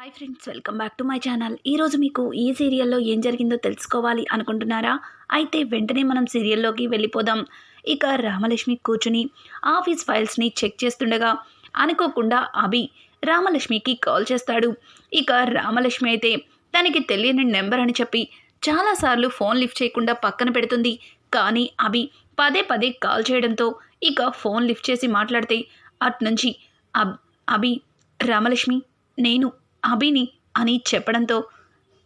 Hi friends welcome back to my channel. ఈరోజు మీకు ఈ సీరియల్లో ఏం జరిగిందో తెలుసుకోవాలి అనుకుంటున్నారా? అయితే వెంటనే మనం సీరియల్లోకి వెళ్ళిపోదాం. ఇక రామలక్ష్మి కూర్చుని ఆఫీస్ ఫైల్స్ని చెక్ చేస్తుండగా అనుకోకుండా అభి రామలక్ష్మికి కాల్ చేస్తాడు. ఇక రామలక్ష్మి అయితే తనకి తెలియని నెంబర్ అని చెప్పి చాలాసార్లు ఫోన్ లిఫ్ట్ చేయకుండా పక్కన పెడుతుంది. కానీ అభి పదే పదే కాల్ చేయడంతో ఇక ఫోన్ లిఫ్ట్ చేసి మాట్లాడితే అట్నుంచి అబ్ అభి రామలక్ష్మి నేను అభిని అని చెప్పడంతో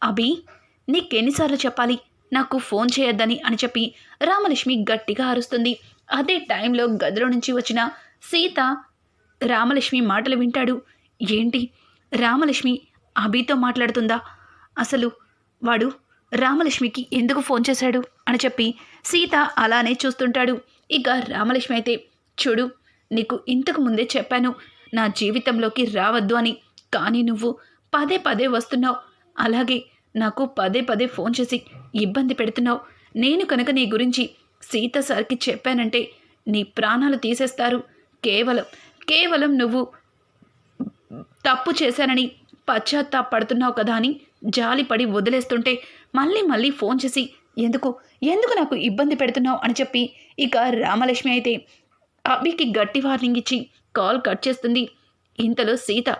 అభి నీకెన్నిసార్లు చెప్పాలి? నాకు ఫోన్ చేయొద్దని అని చెప్పి రామలక్ష్మి గట్టిగా అరుస్తుంది. అదే టైంలో గదిలో నుంచి వచ్చిన సీత రామలక్ష్మి మాటలు వింటాడు. ఏంటి? రామలక్ష్మి అభితో మాట్లాడుతుందా? అసలు వాడు రామలక్ష్మికి ఎందుకు ఫోన్ చేశాడు? అని చెప్పి సీత అలానే చూస్తుంటాడు. ఇక రామలక్ష్మి అయితే చూడు నీకు ఇంతకు ముందే చెప్పాను నా జీవితంలోకి రావద్దు అని కానీ నువ్వు పదే పదే వస్తున్నావు. అలాగే నాకు పదే పదే ఫోన్ చేసి ఇబ్బంది పెడుతున్నావు. నేను కనుక నీ గురించి సీత సార్కి చెప్పానంటే నీ ప్రాణాలు తీసేస్తారు. కేవలం కేవలం నువ్వు తప్పు చేశానని పశ్చాత్తాపడుతున్నావు కదా అని జాలిపడి వదిలేస్తుంటే మళ్ళీ మళ్ళీ ఫోన్ చేసి ఎందుకు ఎందుకు నాకు ఇబ్బంది పెడుతున్నావు అని చెప్పి ఇక రామలక్ష్మి అయితే అభికి గట్టి వార్నింగ్ ఇచ్చి కాల్ కట్ చేస్తుంది. ఇంతలో సీత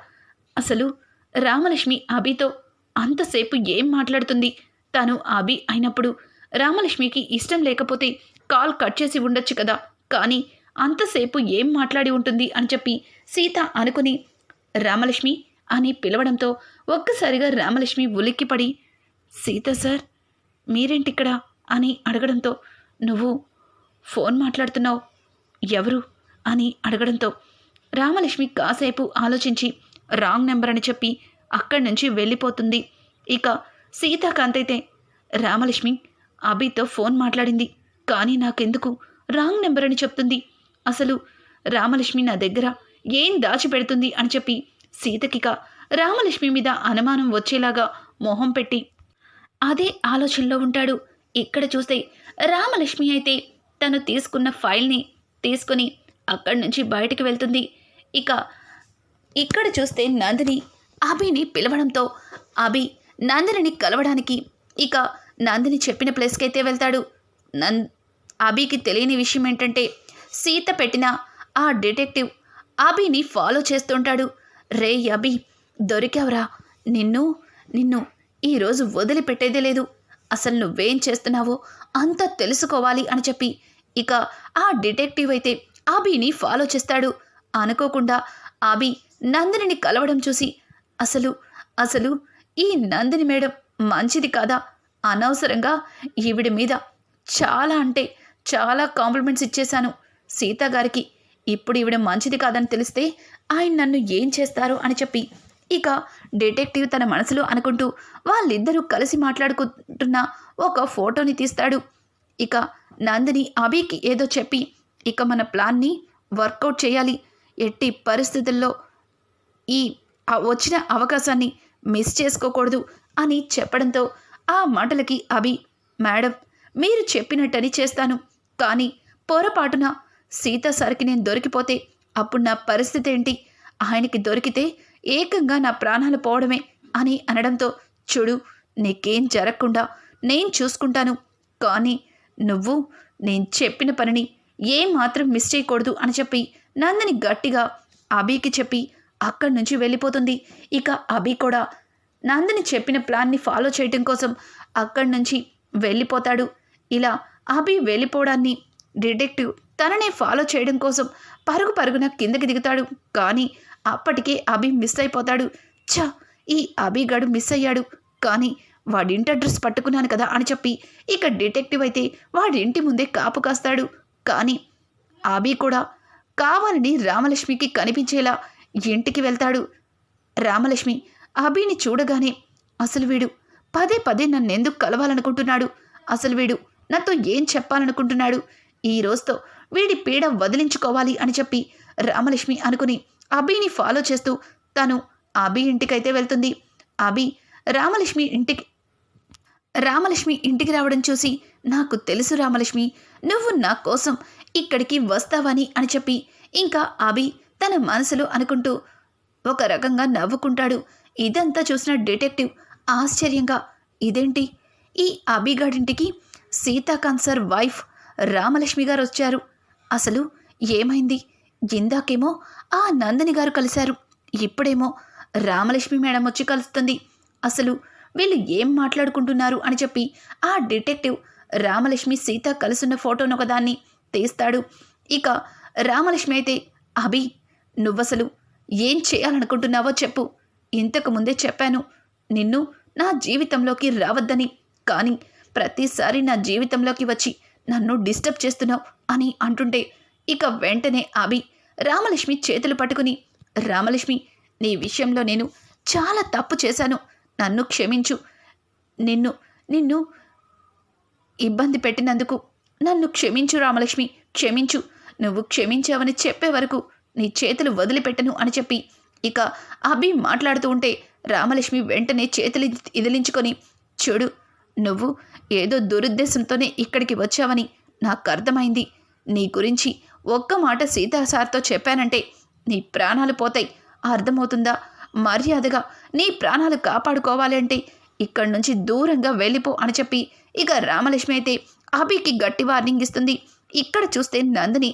అసలు రామలక్ష్మి అభితో అంతసేపు ఏం మాట్లాడుతుంది? తను అభి అయినప్పుడు రామలక్ష్మికి ఇష్టం లేకపోతే కాల్ కట్ చేసి ఉండొచ్చు కదా. కానీ అంతసేపు ఏం మాట్లాడి ఉంటుంది అని చెప్పి సీత అనుకుని రామలక్ష్మి అని పిలవడంతో ఒక్కసారిగా రామలక్ష్మి ఉలిక్కిపడి సీత సార్ మీరేంటిక్కడ? అని అడగడంతో నువ్వు ఫోన్ మాట్లాడుతున్నావు ఎవరు? అని అడగడంతో రామలక్ష్మి కాసేపు ఆలోచించి రాంగ్ నెంబర్ అని చెప్పి అక్కడి నుంచి వెళ్ళిపోతుంది. ఇక సీతాకాంత్ అయితే రామలక్ష్మి అభితో ఫోన్ మాట్లాడింది. కానీ నాకెందుకు? రాంగ్ నెంబర్ అని చెప్తుంది. అసలు రామలక్ష్మి నా దగ్గర ఏం దాచిపెడుతుంది అని చెప్పి సీతకిక రామలక్ష్మి మీద అనుమానం వచ్చేలాగా మొహం పెట్టి అదే ఆలోచనలో ఉంటాడు. ఇక్కడ చూస్తే రామలక్ష్మి అయితే తను తీసుకున్న ఫైల్ని తీసుకుని అక్కడి నుంచి బయటికి వెళ్తుంది. ఇక ఇక్కడ చూస్తే నందిని అభిని పిలవడంతో అభి నందిని కలవడానికి ఇక నందిని చెప్పిన ప్లేస్కి అయితే వెళ్తాడు. నం అభికి తెలియని విషయం ఏంటంటే సీత పెట్టిన ఆ డిటెక్టివ్ అభిని ఫాలో చేస్తుంటాడు. రే అభి దొరికావరా. నిన్ను నిన్ను ఈరోజు వదిలిపెట్టేదే లేదు. అసలు నువ్వేం చేస్తున్నావో అంత తెలుసుకోవాలి అని చెప్పి ఇక ఆ డిటెక్టివ్ అయితే అభిని ఫాలో చేస్తాడు. అనుకోకుండా అభి నందినిని కలవడం చూసి అసలు అసలు ఈ నందిని మేడం మంచిది కాదా? అనవసరంగా ఈవిడి మీద చాలా అంటే చాలా కాంప్లిమెంట్స్ ఇచ్చేశాను. సీత గారికి ఇప్పుడు ఈవిడ మంచిది కాదని తెలిస్తే ఆయన నన్ను ఏం చేస్తారు? అని చెప్పి ఇక డిటెక్టివ్ తన మనసులో అనుకుంటూ వాళ్ళిద్దరూ కలిసి మాట్లాడుకుంటున్న ఒక ఫోటోని తీస్తాడు. ఇక నందిని అభికి ఏదో చెప్పి ఇక మన ప్లాన్ని వర్కౌట్ చేయాలి. ఎట్టి పరిస్థితుల్లో ఈ ఆ వచ్చిన అవకాశాన్ని మిస్ చేసుకోకూడదు అని చెప్పడంతో ఆ మాటలకి అభి మేడం మీరు చెప్పినట్టని చేస్తాను. కానీ పొరపాటున సీత సరికి నేను దొరికిపోతే అప్పుడు నా పరిస్థితి ఏంటి? ఆయనకి దొరికితే ఏకంగా నా ప్రాణాలు పోవడమే అని అనడంతో చూడు నీకేం జరగకుండా నేను చూసుకుంటాను. కానీ నువ్వు నేను చెప్పిన పనిని ఏమాత్రం మాత్రం మిస్ చేయకూడదు అని చెప్పి నందిని గట్టిగా అభికి చెప్పి అక్కడి నుంచి వెళ్ళిపోతుంది. ఇక అభి కూడా నందిని చెప్పిన ప్లాన్ని ఫాలో చేయటం కోసం అక్కడి నుంచి వెళ్ళిపోతాడు. ఇలా అభి వెళ్ళిపోవడాన్ని డిటెక్టివ్ తననే ఫాలో చేయడం కోసం పరుగు పరుగున కిందకి దిగుతాడు. కానీ అప్పటికే అభి మిస్ అయిపోతాడు. ఛ! ఈ అభిగాడు మిస్ అయ్యాడు. కానీ వాడింటి అడ్రస్ పట్టుకున్నాను కదా అని చెప్పి ఇక డిటెక్టివ్ అయితే వాడి ఇంటి ముందే కాపు కాస్తాడు. కానీ అభి కూడా కావాలని రామలక్ష్మికి కనిపించేలా ఇంటికి వెళ్తాడు. రామలక్ష్మి అభిని చూడగానే అసలు వీడు పదే పదే నన్నెందుకు కలవాలనుకుంటున్నాడు? అసలు వీడు నాతో ఏం చెప్పాలనుకుంటున్నాడు? ఈ రోజుతో వీడి పీడ వదిలించుకోవాలి అని చెప్పి రామలక్ష్మి అనుకుని అభిని ఫాలో చేస్తూ తను అభి ఇంటికైతే వెళ్తుంది. అభి రామలక్ష్మి ఇంటికి రామలక్ష్మి ఇంటికి రావడం చూసి నాకు తెలుసు రామలక్ష్మి నువ్వు నా కోసం ఇక్కడికి వస్తావని అని చెప్పి ఇంకా అభి తన మనసులో అనుకుంటూ ఒక రకంగా నవ్వుకుంటాడు. ఇదంతా చూసిన డిటెక్టివ్ ఆశ్చర్యంగా ఇదేంటి? ఈ అభిగాడింటికి సీతాకాంత్ సార్ వైఫ్ రామలక్ష్మి గారు వచ్చారు. అసలు ఏమైంది? ఇందాకేమో ఆ నందిని గారు కలిశారు. ఇప్పుడేమో రామలక్ష్మి మేడం వచ్చి కలుస్తుంది. అసలు వీళ్ళు ఏం మాట్లాడుకుంటున్నారు? అని చెప్పి ఆ డిటెక్టివ్ రామలక్ష్మి సీత కలుసున్న ఫోటోను ఒకదాన్ని తీస్తాడు. ఇక రామలక్ష్మి అయితే అభి నువ్వసలు ఏం చేయాలనుకుంటున్నావో చెప్పు. ఇంతకు ముందే చెప్పాను నిన్ను నా జీవితంలోకి రావద్దని. కానీ ప్రతిసారి నా జీవితంలోకి వచ్చి నన్ను డిస్టర్బ్ చేస్తున్నావు అని అంటుంటే ఇక వెంటనే అభి రామలక్ష్మి చేతులు పట్టుకుని రామలక్ష్మి నీ విషయంలో నేను చాలా తప్పు చేశాను. నన్ను క్షమించు. నిన్ను నిన్ను ఇబ్బంది పెట్టినందుకు నన్ను క్షమించు రామలక్ష్మి క్షమించు. నువ్వు క్షమించావని చెప్పే వరకు నీ చేతులు వదిలిపెట్టను అని చెప్పి. ఇక అభి మాట్లాడుతూ ఉంటే రామలక్ష్మి వెంటనే చేతులు ఇదిలించుకొని చూడు నువ్వు ఏదో దురుద్దేశంతోనే ఇక్కడికి వచ్చావని నాకు అర్థమైంది. నీ గురించి ఒక్క మాట సీతా సార్తో చెప్పానంటే నీ ప్రాణాలు పోతాయి. అర్థమవుతుందా? మర్యాదగా నీ ప్రాణాలు కాపాడుకోవాలి అంటే ఇక్కడి నుంచి దూరంగా వెళ్ళిపో అని చెప్పి. ఇక రామలక్ష్మి అయితే అభికి గట్టి వార్నింగ్ ఇస్తుంది. ఇక్కడ చూస్తే నందిని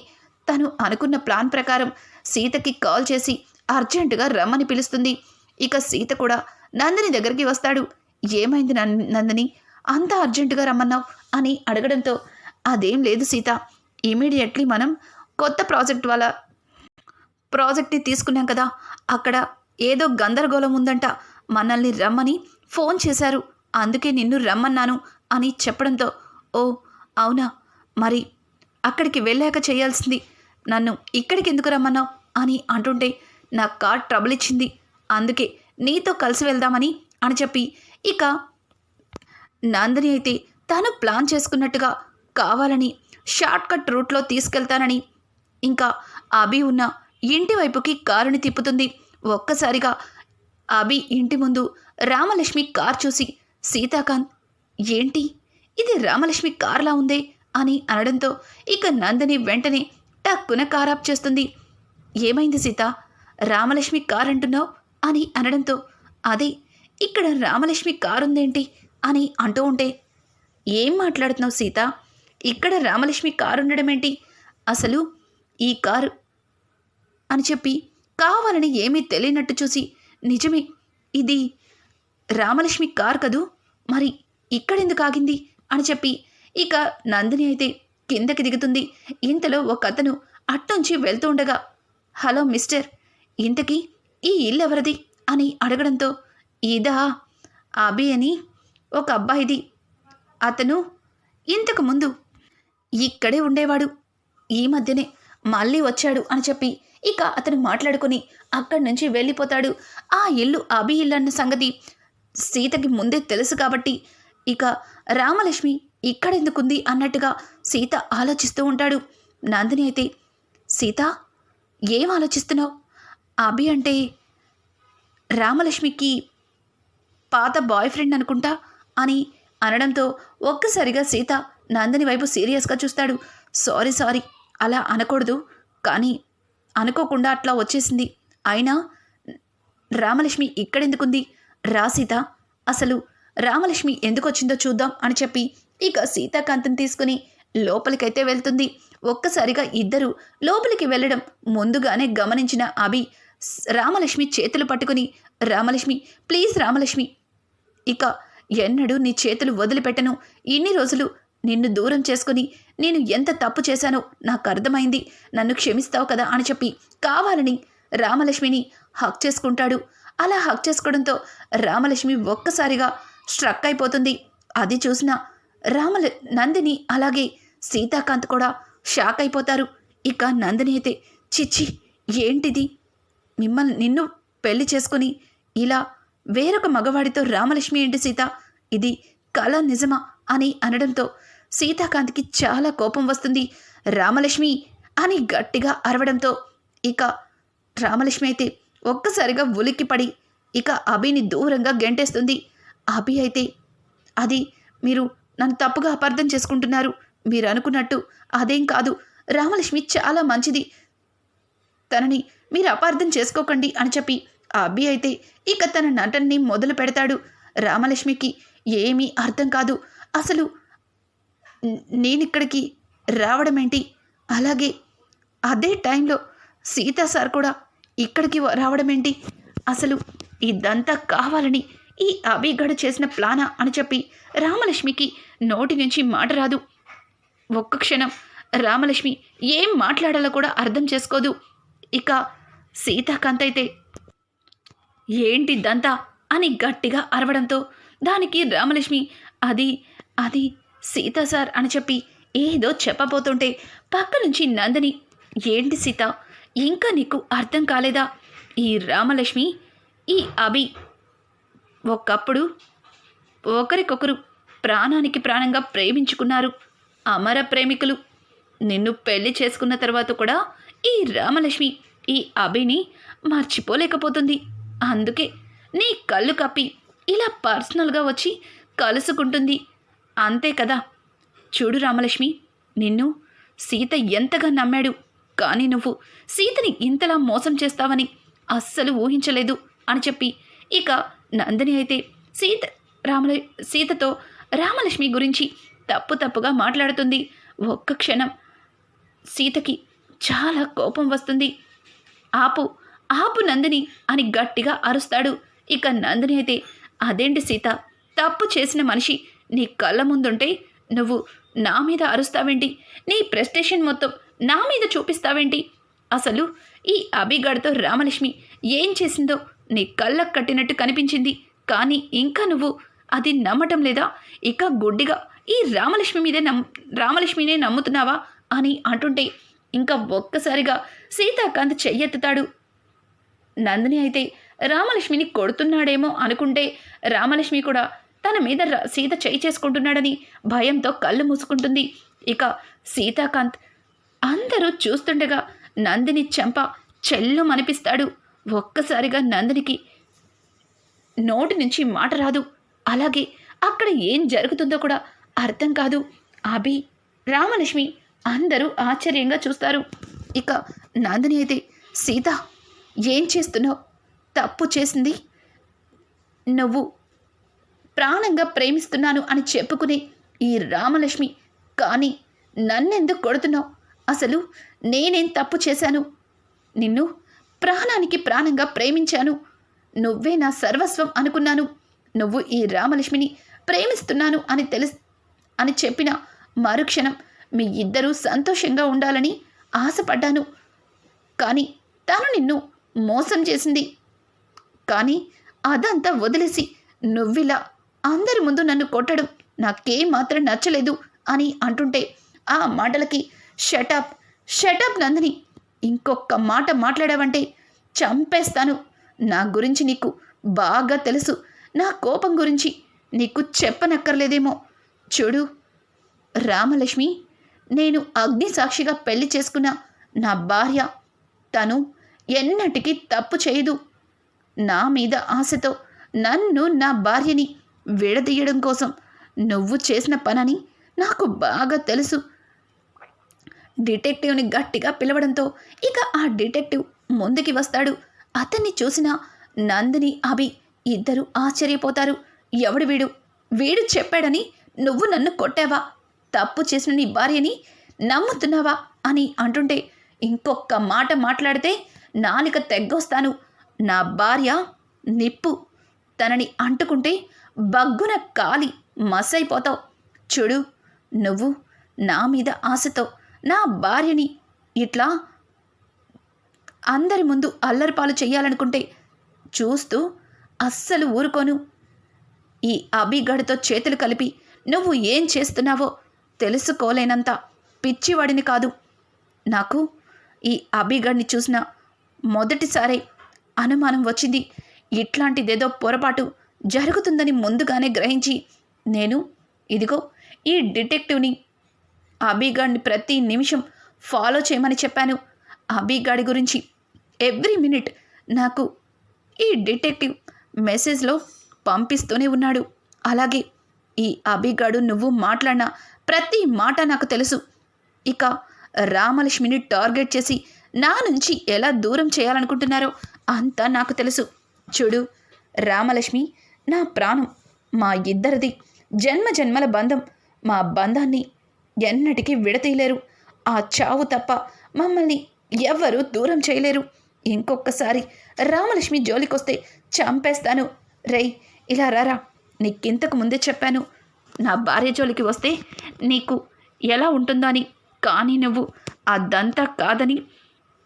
తను అనుకున్న ప్లాన్ ప్రకారం సీతకి కాల్ చేసి అర్జెంటుగా రమ్మని పిలుస్తుంది. ఇక సీత కూడా నందిని దగ్గరికి వస్తాడు. ఏమైంది నందిని? అంత అర్జెంటుగా రమ్మన్నావు అని అడగడంతో అదేం లేదు సీత. ఇమీడియట్లీ మనం కొత్త ప్రాజెక్ట్ వల్ల ప్రాజెక్ట్ని తీసుకున్నాం కదా. అక్కడ ఏదో గందరగోళం ఉందంట. మనల్ని రమ్మని ఫోన్ చేశారు. అందుకే నిన్ను రమ్మన్నాను అని చెప్పడంతో ఓ అవునా? మరి అక్కడికి వెళ్ళాక చేయాల్సింది నన్ను ఇక్కడికి ఎందుకు రమ్మన్నావు? అని అంటుంటే నా కార్ ట్రబుల్ ఇచ్చింది. అందుకే నీతో కలిసి వెళ్దామని అని చెప్పి ఇక నందిని అయితే తాను ప్లాన్ చేసుకున్నట్టుగా కావాలని షార్ట్కట్ రూట్లో తీసుకెళ్తానని. ఇంకా అభి ఉన్న ఇంటి వైపుకి కారుని తిప్పుతుంది. ఒక్కసారిగా అభి ఇంటి ముందు రామలక్ష్మి కార్ చూసి సీతాకాంత్ ఏంటి? ఇది రామలక్ష్మి కార్లా ఉందే? అని అనడంతో ఇక నందిని వెంటనే టక్కున కారాప్ చేస్తుంది. ఏమైంది సీత? రామలక్ష్మి కార్ అంటున్నావు? అని అనడంతో అదే ఇక్కడ రామలక్ష్మి కారు ఉందేంటి? అని అంటూ ఉంటే ఏం మాట్లాడుతున్నావు సీత? ఇక్కడ రామలక్ష్మి కారు ఉండడం ఏంటి అసలు ఈ కారు అని చెప్పి కావాలని ఏమీ తెలియనట్టు చూసి నిజమే ఇది రామలక్ష్మి కార్ కదూ? మరి ఇక్కడెందుకు ఆగింది? అని చెప్పి ఇక నందిని అయితే కిందకి దిగుతుంది. ఇంతలో ఒక అతను అట్నుంచి వెళ్తుండగా హలో మిస్టర్ ఇంతకీ ఈ ఇల్లు ఎవరిది అని అడగడంతో ఇదా అభి అని ఒక అబ్బాయిది. అతను ఇంతకు ముందు ఇక్కడే ఉండేవాడు. ఈ మధ్యనే మళ్ళీ వచ్చాడు అని చెప్పి ఇక అతను మాట్లాడుకుని అక్కడి నుంచి వెళ్ళిపోతాడు. ఆ ఇల్లు అభి ఇల్లు అన్న సంగతి సీతకి ముందే తెలుసు కాబట్టి ఇక రామలక్ష్మి ఇక్కడెందుకుంది అన్నట్టుగా సీత ఆలోచిస్తూ ఉంటాడు. నందిని అయితే సీత ఏం ఆలోచిస్తున్నావు? అభి అంటే రామలక్ష్మికి పాత బాయ్ ఫ్రెండ్ అనుకుంటా అని అనడంతో ఒక్కసారిగా సీత నందిని వైపు సీరియస్గా చూస్తాడు. సారీ సారీ అలా అనకూడదు. కానీ అనుకోకుండా అట్లా వచ్చేసింది. అయినా రామలక్ష్మి ఇక్కడెందుకుంది? రా సీత అసలు రామలక్ష్మి ఎందుకు వచ్చిందో చూద్దాం అని చెప్పి ఇక సీతాకాంతం తీసుకుని లోపలికైతే వెళ్తుంది. ఒక్కసారిగా ఇద్దరు లోపలికి వెళ్ళడం ముందుగానే గమనించిన అభి రామలక్ష్మి చేతులు పట్టుకుని రామలక్ష్మి ప్లీజ్ రామలక్ష్మి ఇక ఎన్నడూ నీ చేతులు వదిలిపెట్టను. ఇన్ని రోజులు నిన్ను దూరం చేసుకుని నేను ఎంత తప్పు చేశానో నాకు అర్థమైంది. నన్ను క్షమిస్తావు కదా అని చెప్పి కావాలని రామలక్ష్మిని హక్ చేసుకుంటాడు. అలా హక్ చేసుకోవడంతో రామలక్ష్మి ఒక్కసారిగా స్ట్రక్ అయిపోతుంది. అది చూసిన రామల నందిని అలాగే సీతాకాంత్ కూడా షాక్ అయిపోతారు. ఇక నందిని అయితే చిచ్చి ఏంటిది? మిమ్మల్ని నిన్ను పెళ్ళి చేసుకుని ఇలా వేరొక మగవాడితో రామలక్ష్మి ఏంటి సీత? ఇది కళ నిజమా? అని అనడంతో సీతాకాంత్కి చాలా కోపం వస్తుంది. రామలక్ష్మి అని గట్టిగా అరవడంతో ఇక రామలక్ష్మి అయితే ఒక్కసారిగా ఉలిక్కిపడి ఇక అభిని దూరంగా గెంటేస్తుంది. అభి అయితే అది మీరు నన్ను తప్పుగా అపార్థం చేసుకుంటున్నారు. మీరు అనుకున్నట్టు అదేం కాదు. రామలక్ష్మి చాలా మంచిది. తనని మీరు అపార్థం చేసుకోకండి అని చెప్పి ఆ అబ్బి అయితే ఇక తన నటన్ని మొదలు పెడతాడు. రామలక్ష్మికి ఏమీ అర్థం కాదు. అసలు నేనిక్కడికి రావడమేంటి? అలాగే అదే టైంలో సీతా సార్ కూడా ఇక్కడికి రావడమేంటి? రావడం ఏంటి అసలు ఇదంతా కావాలని ఈ అభిగడు చేసిన ప్లానా అని చెప్పి రామలక్ష్మికి నోటి నుంచి మాట రాదు. ఒక్క క్షణం రామలక్ష్మి ఏం మాట్లాడాలో కూడా అర్థం చేసుకోదు. ఇక సీతాకాంత్ అయితే ఏంటిదంతా అని గట్టిగా అరవడంతో దానికి రామలక్ష్మి అది అది సీత సార్ అని చెప్పి ఏదో చెప్పబోతుంటే పక్క నుంచి నందిని ఏంటి సీత ఇంకా నీకు అర్థం కాలేదా? ఈ రామలక్ష్మి ఈ అభి ఒకప్పుడు ఒకరికొకరు ప్రాణానికి ప్రాణంగా ప్రేమించుకున్నారు. అమర ప్రేమికులు. నిన్ను పెళ్ళి చేసుకున్న తర్వాత కూడా ఈ రామలక్ష్మి ఈ అభిని మర్చిపోలేకపోతుంది. అందుకే నీ కళ్ళు కప్పి ఇలా పర్సనల్గా వచ్చి కలుసుకుంటుంది. అంతే కదా. చూడు రామలక్ష్మి నిన్ను సీత ఎంతగా నమ్మాడు. కానీ నువ్వు సీతని ఇంతలా మోసం చేస్తావని అస్సలు ఊహించలేదు అని చెప్పి ఇక నందిని అయితే సీత రామల సీతతో రామలక్ష్మి గురించి తప్పు తప్పుగా మాట్లాడుతుంది. ఒక్క క్షణం సీతకి చాలా కోపం వస్తుంది. ఆపు ఆపు నందిని అని గట్టిగా అరుస్తాడు. ఇక నందిని అయితే అదేంటి సీత? తప్పు చేసిన మనిషి నీ కళ్ళ ముందుంటే నువ్వు నా మీద అరుస్తావేంటి? నీ ప్రెస్టేషన్ మొత్తం నా మీద చూపిస్తావేంటి? అసలు ఈ అభిగడ్తో రామలక్ష్మి ఏం చేసిందో నీ కళ్ళకు కట్టినట్టు కనిపించింది. కానీ ఇంకా నువ్వు అది నమ్మటం లేదా? ఇక గుడ్డిగా ఈ రామలక్ష్మి మీదే నమ్ రామలక్ష్మినే నమ్ముతున్నావా? అని అంటుంటే ఇంకా ఒక్కసారిగా సీతాకాంత్ చెయ్యెత్తుతాడు. నందిని అయితే రామలక్ష్మిని కొడుతున్నాడేమో అనుకుంటే రామలక్ష్మి కూడా తన మీద సీత చేయి చేసుకుంటున్నాడని భయంతో కళ్ళు మూసుకుంటుంది. ఇక సీతాకాంత్ అందరూ చూస్తుండగా నందిని చెంప చెల్లు మనిపిస్తాడు ఒక్కసారిగా నందినికి నోటి నుంచి మాట రాదు. అలాగే అక్కడ ఏం జరుగుతుందో కూడా అర్థం కాదు. అభి రామలక్ష్మి అందరూ ఆశ్చర్యంగా చూస్తారు. ఇక నందిని అయితే సీత ఏం చేస్తున్నావు? తప్పు చేసింది? నువ్వు ప్రాణంగా ప్రేమిస్తున్నాను అని చెప్పుకునే ఈ రామలక్ష్మి కానీ నన్నెందుకు కొడుతున్నావు? అసలు నేనేం తప్పు చేశాను? నిన్ను ప్రాణానికి ప్రాణంగా ప్రేమించాను. నువ్వే నా సర్వస్వం అనుకున్నాను. నువ్వు ఈ రామలక్ష్మిని ప్రేమిస్తున్నాను అని తెలి అని చెప్పిన మరుక్షణం మీ ఇద్దరూ సంతోషంగా ఉండాలని ఆశపడ్డాను. కానీ తను నిన్ను మోసం చేసింది. కానీ అదంతా వదిలేసి నువ్విలా అందరి ముందు నన్ను కొట్టడం నాకేం మాత్రం నచ్చలేదు అని అంటుంటే ఆ మాటలకి షటప్ షటప్ నందిని ఇంకొక మాట మాట్లాడావంటే చంపేస్తాను. నా గురించి నీకు బాగా తెలుసు. నా కోపం గురించి నీకు చెప్పనక్కర్లేదేమో. చూడు రామలక్ష్మి నేను అగ్ని సాక్షిగా పెళ్ళి చేసుకున్న నా భార్య తను ఎన్నటికీ తప్పు చేయదు. నా మీద ఆశతో నన్ను నా భార్యని విడదీయడం కోసం నువ్వు చేసిన పనని నాకు బాగా తెలుసు. డిటెక్టివ్ని గట్టిగా పిలవడంతో ఇక ఆ డిటెక్టివ్ ముందుకి వస్తాడు. అతన్ని చూసిన నందిని అభి ఇద్దరు ఆశ్చర్యపోతారు. ఎవడు వీడు? వీడు చెప్పాడని నువ్వు నన్ను కొట్టావా? తప్పు చేసిన నీ భార్యని నమ్ముతున్నావా? అని అంటుంటే ఇంకొక మాట మాట్లాడితే నాలిక తెగ్గొస్తాను. నా భార్య నిప్పు. తనని అంటుకుంటే బగ్గున కాలి మసైపోతావు. చూడు నువ్వు నా మీద ఆశతో నా భార్యని ఇట్లా అందరి ముందు అల్లరిపాలు చెయ్యాలనుకుంటే చూస్తూ అస్సలు ఊరుకోను. ఈ అభిగడితో చేతులు కలిపి నువ్వు ఏం చేస్తున్నావో తెలుసుకోలేనంత పిచ్చివాడిని కాదు. నాకు ఈ అభిగడిని చూసిన మొదటిసారే అనుమానం వచ్చింది. ఇట్లాంటిదేదో పొరపాటు జరుగుతుందని ముందుగానే గ్రహించి నేను ఇదిగో ఈ డిటెక్టివ్ని అభిగాడిని ప్రతి నిమిషం ఫాలో చేయమని చెప్పాను. అభిగాడి గురించి ఎవ్రీ మినిట్ నాకు ఈ డిటెక్టివ్ మెసేజ్లో పంపిస్తూనే ఉన్నాడు. అలాగే ఈ అభిగాడు నువ్వు మాట్లాడిన ప్రతి మాట నాకు తెలుసు. ఇక రామలక్ష్మిని టార్గెట్ చేసి నా నుంచి ఎలా దూరం చేయాలనుకుంటున్నారో అంతా నాకు తెలుసు. చూడు రామలక్ష్మి నా ప్రాణం మా ఇద్దరిది జన్మ జన్మల బంధం మా బంధాన్ని ఎన్నటికీ విడతీయలేరు. ఆ చావు తప్ప మమ్మల్ని ఎవ్వరూ దూరం చేయలేరు. ఇంకొకసారి రామలక్ష్మి జోలికొస్తే చంపేస్తాను. రేయ్ ఇలా రారా. నీకింతకు ముందే చెప్పాను. నా భార్య జోలికి వస్తే నీకు ఎలా ఉంటుందో అని. కానీ నువ్వు అదంతా కాదని.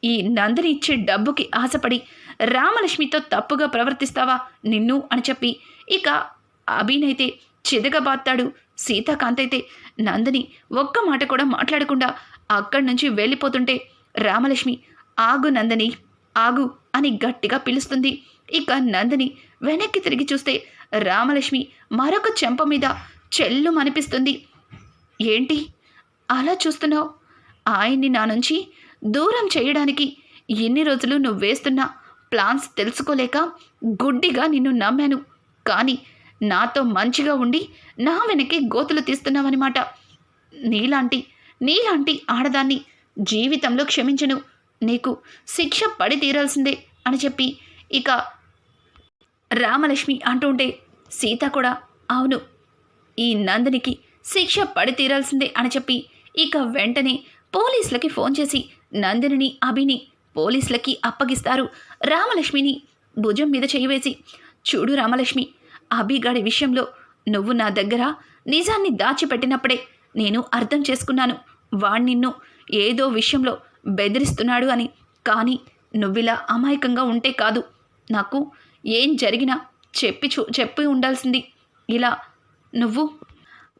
ఈ నందిని ఇచ్చే డబ్బుకి ఆశపడి రామలక్ష్మితో తప్పుగా ప్రవర్తిస్తావా నిన్ను అని చెప్పి ఇక అభినైతే చిదగబాత్తాడు. సీతాకాంత్ అయితే నందిని ఒక్క మాట కూడా మాట్లాడకుండా అక్కడి నుంచి వెళ్ళిపోతుంటే రామలక్ష్మి ఆగు నందిని ఆగు అని గట్టిగా పిలుస్తుంది. ఇక నందిని వెనక్కి తిరిగి చూస్తే రామలక్ష్మి మరొక చెంప మీద చెల్లు అనిపిస్తుంది ఏంటి? అలా చూస్తున్నావు? ఆయన్ని నా నుంచి దూరం చేయడానికి ఎన్ని రోజులు నువ్వు వేస్తున్న ప్లాన్స్ తెలుసుకోలేక గుడ్డిగా నిన్ను నమ్మాను. కానీ నాతో మంచిగా ఉండి నా వెనకే గోతులు తీస్తున్నావన్నమాట. నీలాంటి నీలాంటి ఆడదాన్ని జీవితంలో క్షమించను. నీకు శిక్ష పడి తీరాల్సిందే అని చెప్పి ఇక రామలక్ష్మి అంటుంటే సీత కూడా అవును ఈ నందినికి శిక్ష పడి తీరాల్సిందే అని చెప్పి ఇక వెంటనే పోలీసులకి ఫోన్ చేసి నందినిని అభిని పోలీసులకి అప్పగిస్తారు. రామలక్ష్మిని భుజం మీద చేయివేసి చూడు రామలక్ష్మి అభిగాడి విషయంలో నువ్వు నా దగ్గర నిజాన్ని దాచిపెట్టినప్పుడే నేను అర్థం చేసుకున్నాను. వాణ్ నిన్ను ఏదో విషయంలో బెదిరిస్తున్నాడు అని. కానీ నువ్విలా అమాయకంగా ఉంటే కాదు. నాకు ఏం జరిగినా చెప్పి చూ చెప్పి ఉండాల్సింది. ఇలా నువ్వు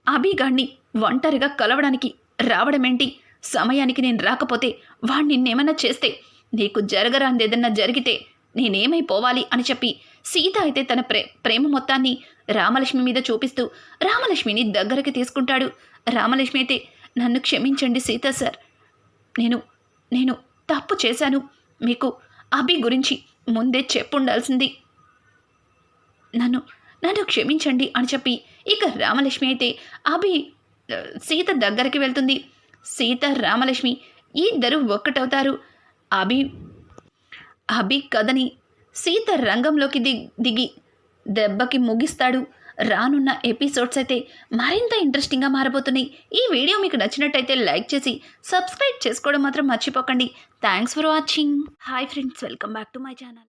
అభిగాడిని ఒంటరిగా కలవడానికి రావడమేంటి? సమయానికి నేను రాకపోతే వాడు నిన్నేమన్నా చేస్తే నీకు జరగరాందేదన్నా జరిగితే నేనేమైపోవాలి అని చెప్పి సీత అయితే తన ప్రే ప్రేమ మొత్తాన్ని రామలక్ష్మి మీద చూపిస్తూ రామలక్ష్మిని దగ్గరికి తీసుకుంటాడు. రామలక్ష్మి అయితే నన్ను క్షమించండి సీత సార్. నేను నేను తప్పు చేశాను. మీకు అభి గురించి ముందే చెప్పుండాల్సింది. నన్ను నన్ను క్షమించండి అని చెప్పి ఇక రామలక్ష్మి అయితే అభి సీత దగ్గరికి వెళ్తుంది. సీత రామలక్ష్మి ఇద్దరు ఒక్కటవుతారు. అభి అభి కథని సీత రంగంలోకి ది దిగి దెబ్బకి ముగిస్తాడు. రానున్న ఎపిసోడ్స్ అయితే మరింత ఇంట్రెస్టింగ్గా మారబోతున్నాయి. ఈ వీడియో మీకు నచ్చినట్టయితే లైక్ చేసి సబ్స్క్రైబ్ చేసుకోవడం మాత్రం మర్చిపోకండి. Thanks for watching. Hi friends welcome back to my channel.